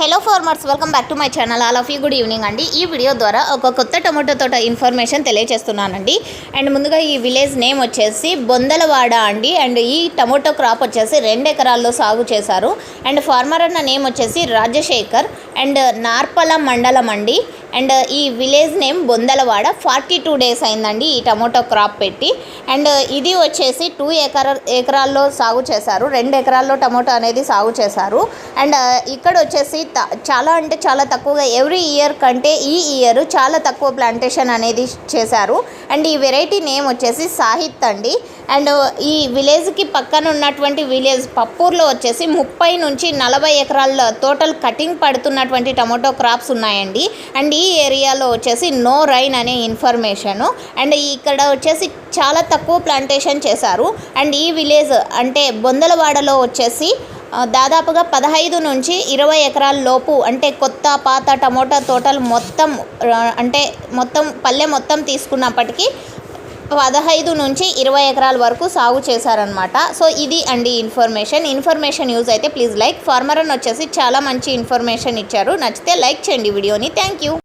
Hello farmers welcome back to my channel all of you good evening అండి. ఈ video ద్వారా ఒక కొత్త టొమాటో తోట ఇన్ఫర్మేషన్ తెలియజేస్తున్నానండి అండ్ ముందుగా ఈ విలేజ్ నేమ్ వచ్చేసి బొందలవాడ అండి. అండ్ ఈ టొమాటో క్రాప్ వచ్చేసి రెండు ఎకరాల్లో సాగు చేశారు. అండ్ ఫార్మర్ అన్న నేమ్ వచ్చేసి రాజశేఖర్. అండ్ నార్పల మండలం అండి. అండ్ ఈ village name Bondalavada. Forty two days అయిందండి ఈ టమోటో క్రాప్ పెట్టి. అండ్ ఇది వచ్చేసి టూ ఎకర ఎకరాల్లో సాగు చేశారు. రెండు ఎకరాల్లో టమోటో అనేది సాగు చేశారు. అండ్ ఇక్కడ వచ్చేసి చాలా అంటే చాలా తక్కువగా ఎవ్రీ ఇయర్ కంటే ఈ ఇయర్ చాలా తక్కువ ప్లాంటేషన్ అనేది చేశారు. అండ్ ఈ వెరైటీ నేమ్ వచ్చేసి సాహిత్ అండి. అండ్ ఈ విలేజ్కి పక్కన ఉన్నటువంటి విలేజ్ పప్పూర్లో వచ్చేసి ముప్పై నుంచి నలభై ఎకరాల టోటల్ కటింగ్ పడుతున్నటువంటి టమాటో క్రాప్స్ ఉన్నాయండి. అండ్ ఈ ఏరియాలో వచ్చేసి నో రైన్ అనే ఇన్ఫర్మేషను. అండ్ ఇక్కడ వచ్చేసి చాలా తక్కువ ప్లాంటేషన్ చేశారు. అండ్ ఈ విలేజ్ అంటే బొందలవాడలో వచ్చేసి దాదాపుగా పదహైదు నుంచి ఇరవై ఎకరాల లోపు అంటే కొత్త పాత టమోటా తోటలు మొత్తం అంటే మొత్తం పల్లె మొత్తం తీసుకున్నప్పటికీ పదహైదు నుంచి ఇరవై ఎకరాల వరకు సాగు చేశారనమాట సో ఇది అండి ఇన్ఫర్మేషన్. ఇన్ఫర్మేషన్ యూజ్ అయితే ప్లీజ్ లైక్. ఫార్మర్ అని వచ్చేసి చాలా మంచి ఇన్ఫర్మేషన్ ఇచ్చారు. నచ్చితే లైక్ చేయండి వీడియోని. Thank you.